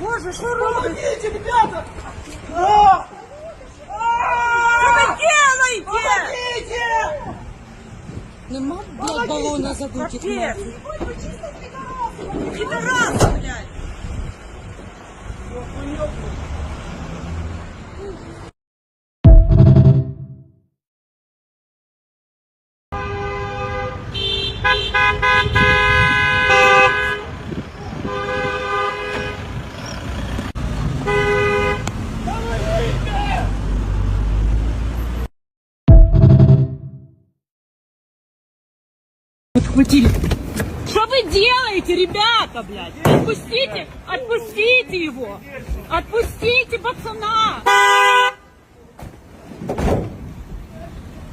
Боже, що робите? Помогите, ребята! А! Що ви делаете? Помогите! Нема, блядь, балона задутих Капець. нахуй. Підарас, блядь. Отхватили. Что вы делаете, ребята, блядь? Отпустите, отпустите его. Отпустите пацана.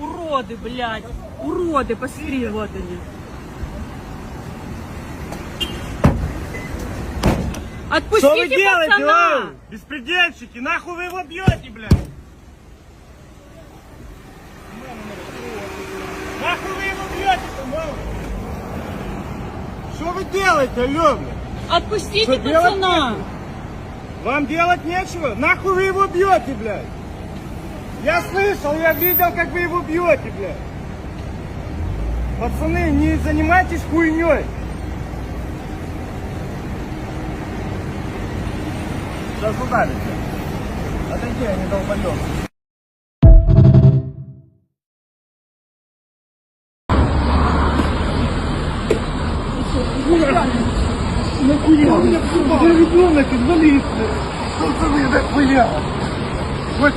Уроды, блядь. Уроды, посмотри, вот они. Что вы Отпустите делаете, пацана. эй? Беспредельщики, нахуй вы его бьете, блядь? Нахуй вы его бьете, по-моему? Делаете, блядь? Отпустите Что делать пацана. Вам делать нечего? Нахуй вы его бьете, блядь? Я слышал, я видел, как вы его бьете, блядь. Пацаны, не занимайтесь хуйней. Сейчас ударите. Отойди, я не долбоёб. Инвалид. Пацаны, нахуя? Вот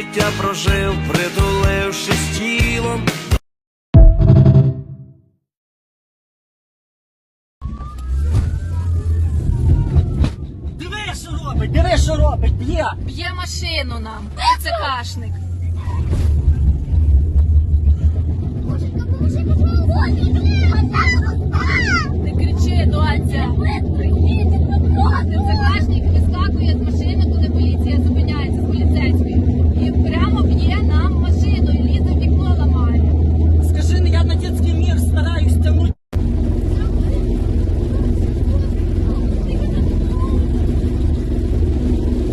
життя прожив, притулившись тілом. Диви, що робить, диви, що робить, б'є. Б'є машину нам. Це кашник. Не кричи, доця. Це кашник вискакує з машини, коли поліція зупиняється стараюсь тянуть.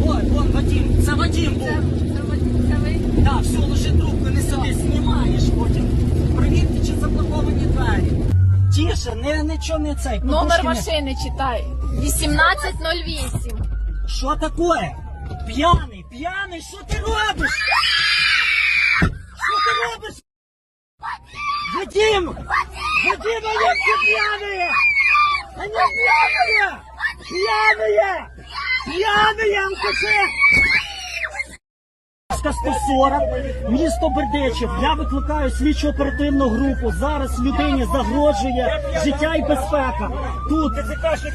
Ой, вон Вадим, це Вадим був. Це, це, ви- це ви? Так, все, ложи трубку, не сиди, знімаєш потім. Провірте, чи заблоковані двері. Тише, не, нічого не цей. Номер подушки не- машини читай. 1808. Що таке? П'яний, п'яний, що ти робиш? Що ти робиш? Вадим! Вадим, они все пьяные! Они пьяные! Пьяные! Пьяные, алкаши! 140, місто Бердичів. Я викликаю слідчо оперативну групу. Зараз людині загрожує життя і безпека. Тут,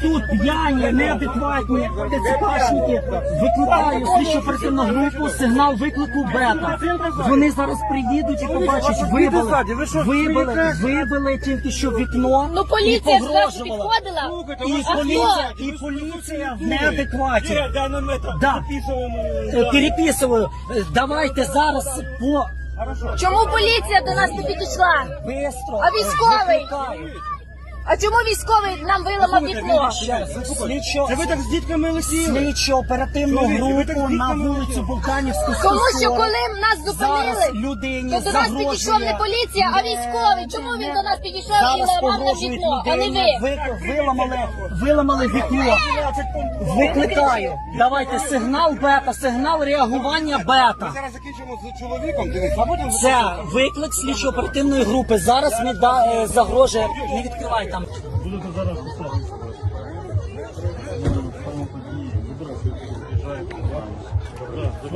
тут п'яні, неадекватні ТЦКшники. Викликаю слідчо оперативну групу, сигнал виклику бета. Вони зараз приїдуть і побачать, вибили, вибили, вибили тільки що вікно. Ну поліція зразу підходила. І поліція, і поліція в неадекваті. Да, нам это, Да. записываем. э, Е, Переписую. Е, Давайте зараз по Чому поліція до нас не підійшла? бистро. А військовий? е, викликаю. А чому військовий нам виламав вікно? Слідчо, Це ви так з дітками летіли? слідчо оперативну Чоловіки, ви так групу на вулицю Болтанівську. Тому що 140. коли нас Зараз зупинили, людині то до нас загрожує- підійшов не поліція, а військовий. Чому він до нас підійшов і Зараз ламав нам погрожують вікно, а не людині, ви? ви- виламали, виламали вікно. Викликаю. Давайте сигнал бета, сигнал реагування бета. Зараз закінчимо з чоловіком, дивись, а потім Це виклик слідчо оперативної групи. Зараз не да, е, загрожує. Не відкривай там.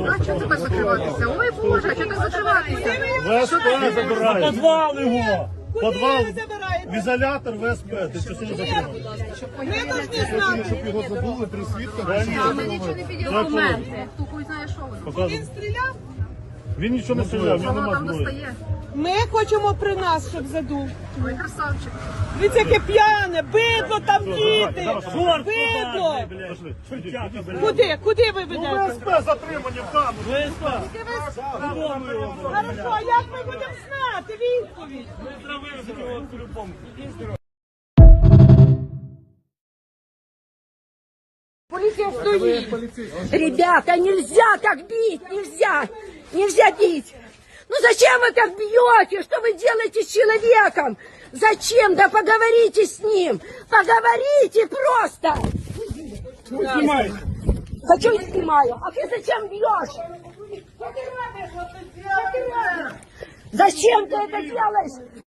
А чого тебе закриватися? Ой Боже, чого так закриватися? ВСП забирає. Подвал його! Забираєте? в ізолятор, в СП. Ти що сьогодні затриманий? Ми повинні знати. Щоб його забули при свідках. А ми нічого не підняли документи. Хто хуй знає, що воно. Він стріляв. Він нічого не стріляв, в нього нема там зброї. достає. Ми хочемо при нас, щоб задув. Ой, красавчик. Дивіться, яке п'яне, бидло там діти. Бидло. Пошли. Куди? Куди ви Ну, ведете? ВСП затримані в камеру. ВСП. Хорошо, як ми будемо знати відповідь? Ребята, нельзя так бить, нельзя, нельзя бить. Ну зачем вы так бьете? Что вы делаете с человеком? Зачем? Да поговорите с ним. Поговорите просто. Хочу и снимаю. А ты зачем бьешь? Зачем ты это делаешь?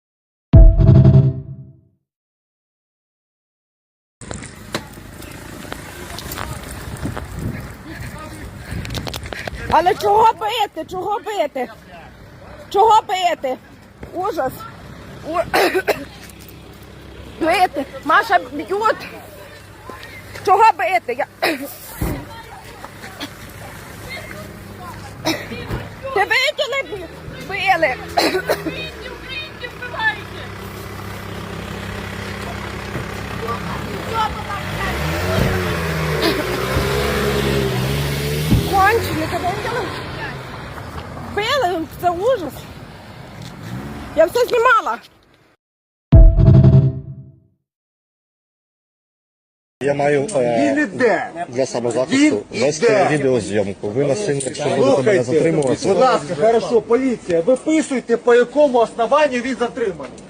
Але чого бити? Чого бити? Чого бити? Ужас. У... Бити. Маша б'ють. Чого бити? Я... Ти виділи? б- Били. Кончили, ти виділи? Били, це ужас. Я все знімала. Я маю е, для самозахисту вести відеозйомку. Ви насильно, якщо будете мене затримувати, Будь ласка, хорошо, поліція, виписуйте, по якому основанню він затриманий.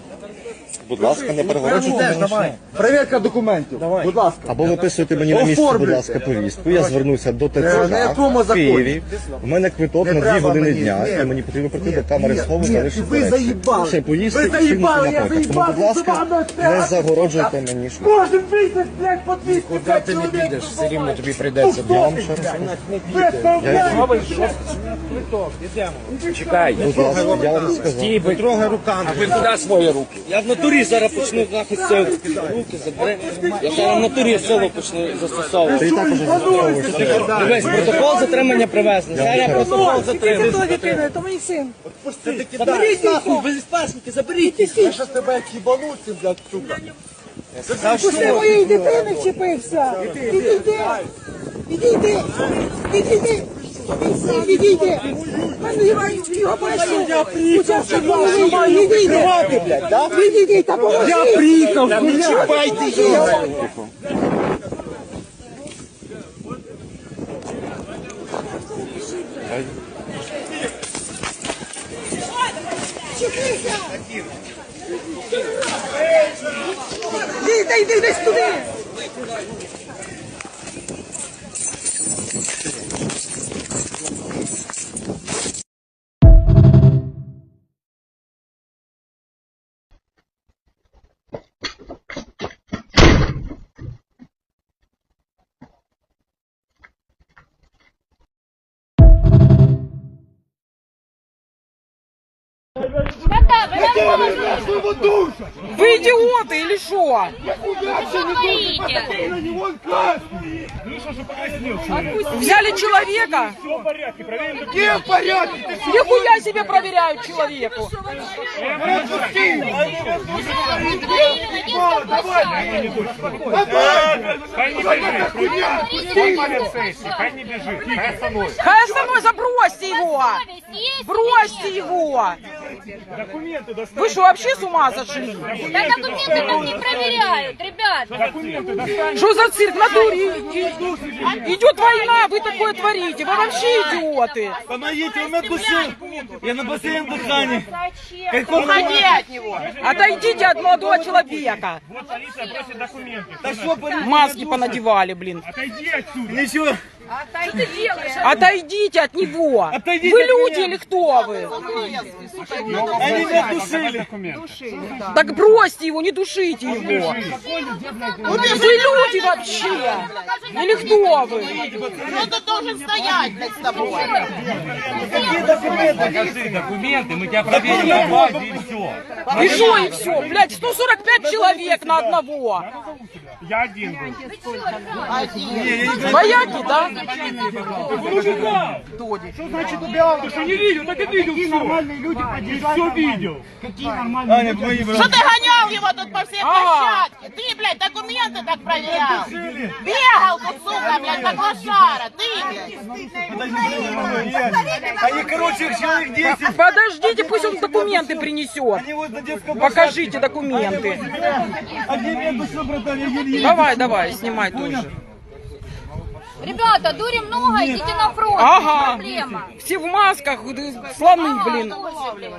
Будь ласка, не перегороджуйте мені. Перевірка документів. Будь ласка. Або виписуйте мені на місці, будь Оформлюйте. ласка, повістку. Я звернуся до Е, на ТЦК якому в законі? Києві. У мене квиток Не на 2 треба години мені, дня, ні. і мені потрібно прийти до камери Ні, схову ні, ви заїбали. Ще поїсти Ви і заїбали, я показ. Тому, заїбав, будь ласка, не це- загороджуйте мені шлях. Кожен місяць, блядь, по 205 ти не чоловік підеш, все рівно тобі прийдеться. Ну, Я вам ще раз? Ви Чекай, будь ласка, я вам сказав. Трогай руками. Я в натурі зараз почну нахуй силу. Руки забери. Я зараз в натурі силу почну застосовувати. Ти також застосовуєш. Дивись, протокол затримання привезли. Зараз протокол затримання. Хто дитина? То мій син. Заберіть нахуй, без спасники, заберіть. Я щас тебе хібану блядь, сука. Пусти моєї дитини вчепився. Відійди. Відійди. Відійди. Його пошлю. Учасник голови. Відійди. Відійди та поможи. Я приїхав. Не чіпайте його. Вы идиоты или что? Взяли человека? Все в порядке, проверим. Где в порядке? Нихуя себе проверяют человеку. Хай остановится, забросьте его! Бросьте его! Вы что, вообще с ума сошли? Да документы нам не проверяют, ребят. Что за цирк? В натуре идет война, вы такое творите. Вы вообще идиоты. Помогите, он бассейн. Я на бассейн дыхание. Уходи от него. Отойдите от молодого человека. Да что, Маски понадевали, блин. Ничего, Отойдите от него. Отойдите Вы от люди меня. или кто вы? Они меня душили. Так бросьте его, не душите его. Вы люди вообще? Или кто вы? Кто-то должен стоять с тобой. Покажи документы, мы тебя проверим на базе и все. И что, и все? Блядь, 145 человек на одного. Я один был. Вояки, да? Ты что не видел? Так и видел все. нормальные люди Все видел. Аня, мои Что ты гонял его тут по всей площадке? Ты, блядь, документы так проверял. Бегал тут, сука, блядь, как лошара. Ты, блядь. Они, короче, человек 10. Подождите, пусть он документы принесет. Покажите документы. Давай, давай, снимай тоже. Ребята, дури много, идите на фронт. Ага. Проблема. Все в масках, э, слоны, блин.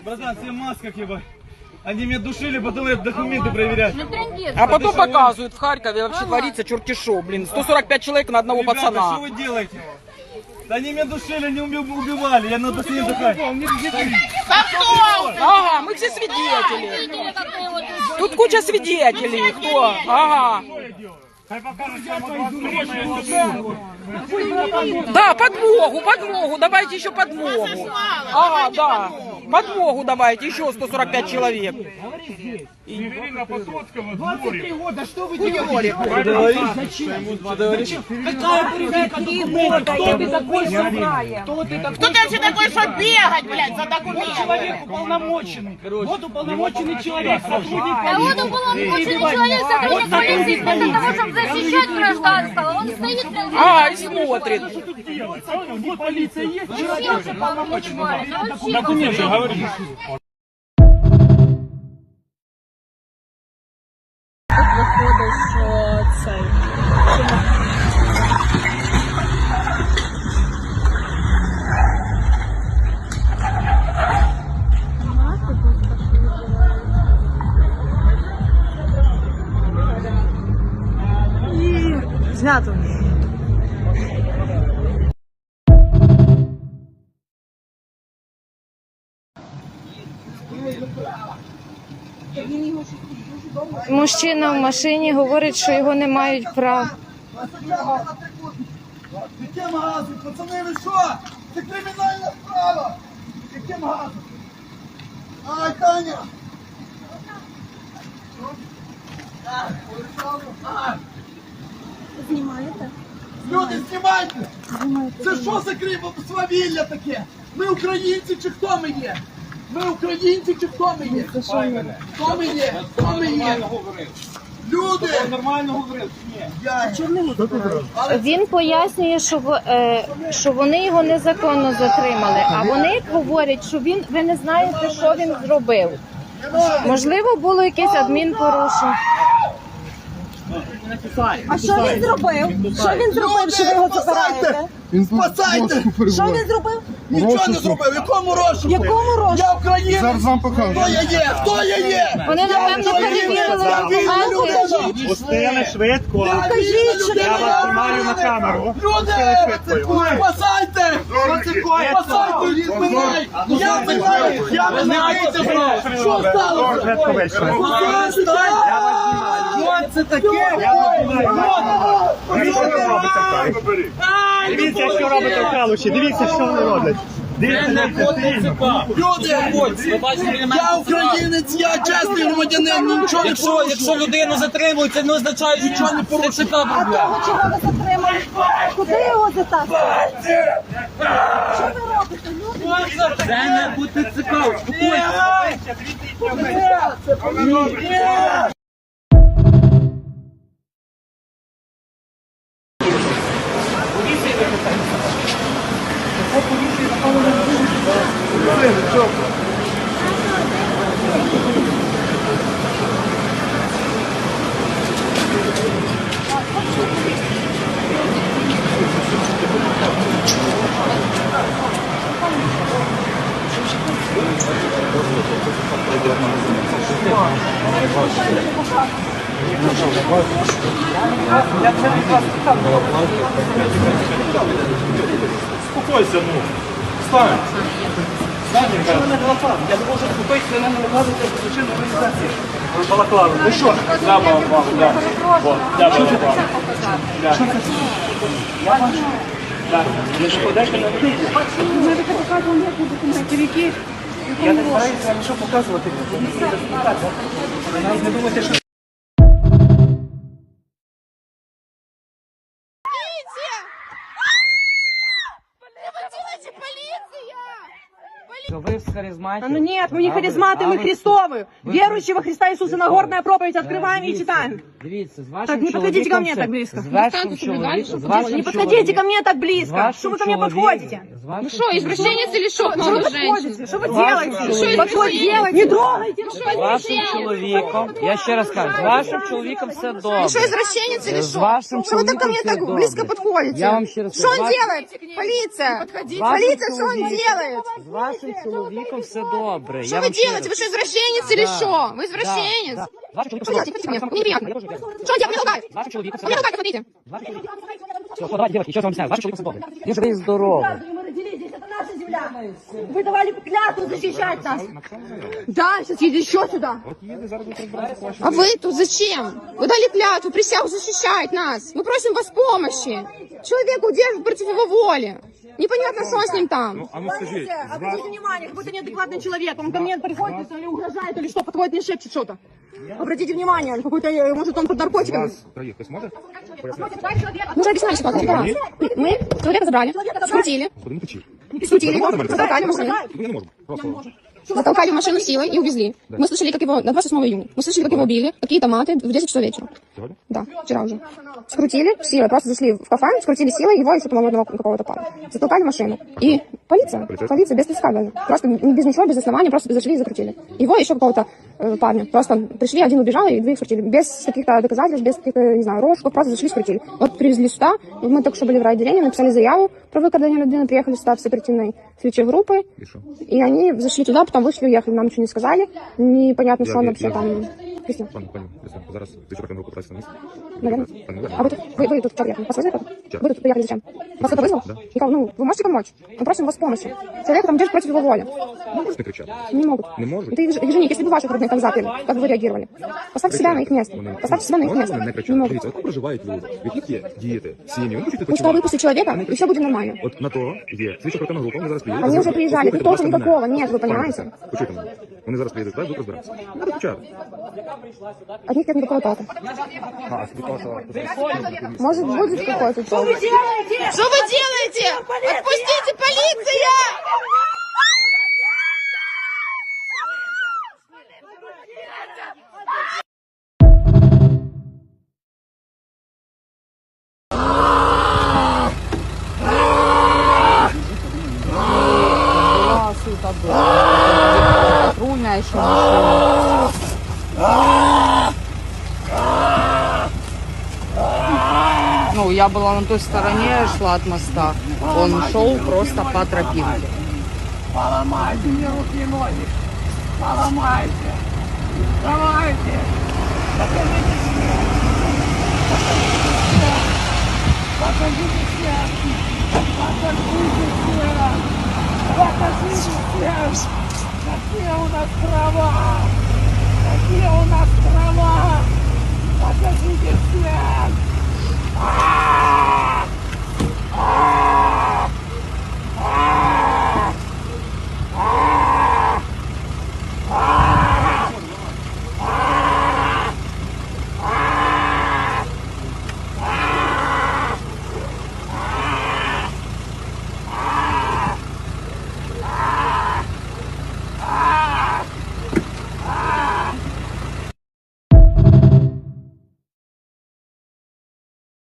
Братан, все в масках, ебать. Они меня душили, потом говорят, документы проверять. А потом показывают в Харькове вообще творится черти шо, блин. 145 человек на одного Ребята, что пацана. вы делаете? Да они меня душили, они уби- убивали, я надо с ними дыхать. Да кто? Ага, мы все свидетели. Его Тут куча свидетелей. Кто? Ага. Да, подмогу, подмогу, давайте еще подмогу. Ага, да. Подмогу давайте, еще 145 человек. Ирина Потоцкого в дворе. Кто ты вообще такой, что бегать, блядь, за документами? Уполномоченный. Вот уполномоченный человек, сотрудник А вот уполномоченный человек сотрудник полиции вместо того, чтобы защищать гражданского, он стоит блядь, А, и смотрит. Вот полиция есть. вообще полномоченный. Вообще Документы, говори. Виходить, що цей. Знято. Мужчина в машині говорить, що його не мають прав. Яким газом? Пацани, ви що? Це кримінальна справа! Яким газом? Ай, Таня! Знімаєте? Люди, знімайте! Це що за криво свавілля таке? Ми українці чи хто ми є? Ми українці чи хто ми є? Хто ми є? Хто ми є? Люди! Нормально говорив, Я... Він пояснює, що, в- е, що вони його незаконно затримали, а вони говорять, що він ви не знаєте, що він зробив. Можливо, було якесь адмінпорушення. А що він зробив? Що він зробив, що ви його забираєте? Спасайте! Що він зробив? Нічого не зробив. Якому розшуку? Якому розшуку? Я українець. Зараз вам покажу. Хто я є? Хто я є? Вони напевно перевірили документи. Пустили швидко. Покажіть, що Я вас знімаю на камеру. Люди! Спасайте! Спасайте! Мене! Я мене! Я мене! Що сталося? Що це таке? Дивіться, що робите в Калуші. Дивіться, що вони роблять. Дивіться, Люди! Я українець, я чесний громадянин, нічого не Якщо, порушую. якщо людину затримують, це не означає, що нічого не порушує. Чого ви затримали? Куди його затаскали? Що ви робите? Люди? Це не буде цікаво. Я Успокойся, ну. Встань. Що ви ну не? Я не можу купити, ви мене наказуєте злочинну організацію. Що? Да, балаклави, да. Вот, да, балаклави. Да. Я бачу. Да. Ви ж подайте на людей. Ми не показуємо ніякі документи, які... Я не збираюся що показувати. Ви не думаєте, що... Вы с харизматикой. Ну нет, мы не харизматы, мы Христовы. Верующие во Христа Иисуса Нагорная проповедь открываем и читаем. Дивіться, з вашим Так, не подходите ко мне чоловіком так близко. З вашим чоловіком, з вашим Не подходите ко мне так з близко. вашим Что вы ко мне чоловіком- подходите? з вашим Ну что, извращенец или что? Что вы подходите? Что вы делаете? чоловіком. Подход делаете? Не трогайте. З вашим чоловіком, я ще раз кажу, з вашим чоловіком все добре. Ну Что, извращенец или З что? вашим Что вы так ко чоловіком мне все так добре. близко подходите? Я вам ще раз Что кажу, он з делает? Полиция! вашим Полиция, что он чоловіком- делает? З вашим чоловіком все добре. Что Я вы вам ще делаете? Вы раз- что, извращенец или Да. что? Вы извращенец? Да, да. З вашим чоловіком Что все делаете? добре. Хотите меня? Мне неприятно. Я тоже обязан. Что он делает? Мне толкает? З вашим чоловіком все Он меня добре. толкает, смотрите. З вашим чоловіком- Все, все, давайте, девочки, що я вам объясняю. З вашим чоловіком все добре. Він живий і здоровий. Мы родились здесь, это наша земля. Вы давали клятву защищать нас. Да, сейчас едет еще сюда. А вы тут зачем? Вы дали клятву, присягу защищать нас. Мы просим вас помощи. Человека удерживают против его воли. Непонятно, что с ним там. А ну скажи, Обратите внимание, какой-то неадекватный человек. Он ко мне приходит или угрожает, или что, подходит, мне шепчет что-то. Обратите внимание, он какой-то, э, может, он под наркотиками. троих ты сможешь? Мы уже объясняли ситуацию. типа, Мы человека забрали, скрутили, Блин, почему? скрутили его, затолкали в машину. Я не могу. Просто. Затолкали в машину силой и увезли. Мы слышали, как его, на 28 июня, мы слышали, как его били, какие томаты в 10 часов вечера. Сегодня? Да, вчера уже. Скрутили силой, просто зашли в кафе, скрутили силой его еще, по-моему, одного какого-то парня. Затолкали машину. И полиция, полиция без песка даже. Просто без ничего, без основания, просто зашли и закрутили. Его еще какого-то парня. Просто пришли, один убежал, и двоих скрутили. Без каких-то доказательств, без каких-то, не знаю, розысков, просто зашли и скрутили. Вот привезли сюда, и мы только что были в райотделении, написали заяву про выкрадение людины, приехали сюда с оперативной слідчої группы, И что? и они зашли туда, потом вышли, уехали, нам ничего не сказали. Непонятно, что он я- вообще я- там... Объясни. Понял, понял. Ясно. Зараз ти що руку працює на місці? Наверное. Наверное. А вы тут, вы, вы тут что приехали? Вас вызвали кто-то? Чё? Вы тут приехали зачем? Вас кто-то вызвал? Никого, ну, вы можете помочь? Мы просим вас помощи. Человек там держит против его воли. Можеш не кричати? Не могут. Не можуть? Это их, их же если бы ваших родных так заперли, как бы вы реагировали? Поставьте себя на их место. Вони- Поставьте себя на их Можна место. вони не Не кричати? могут. Дивіться, от проживають люди, в яких є діти, сім'ї, вони хочуть Пускай відпочивати. выпустят человека, и все будет нормально. От на то є слідча оперативна група, вони зараз приїдуть. Они уже Послухайте, приезжали, послухайте, тут толку будь ласка, никакого мене. нет, вы Пані понимаете? Тетяно, Почуйте мене. Вони зараз приїдуть, так, будуть розбиратися. Будуть кричати. От них нет никакого толка. А, тобі того, що- Может, будет какой-то толк. Что вы делаете? Отпустите, полиция! Патрульная еще. Ну, я была на той стороне, шла от моста. Он шел просто по тропинке. Поломайте мне руки и ноги. Поломайте. Давайте. Покажите свет. Покажите свет. Покажите. Покажите свет. Какие у нас права.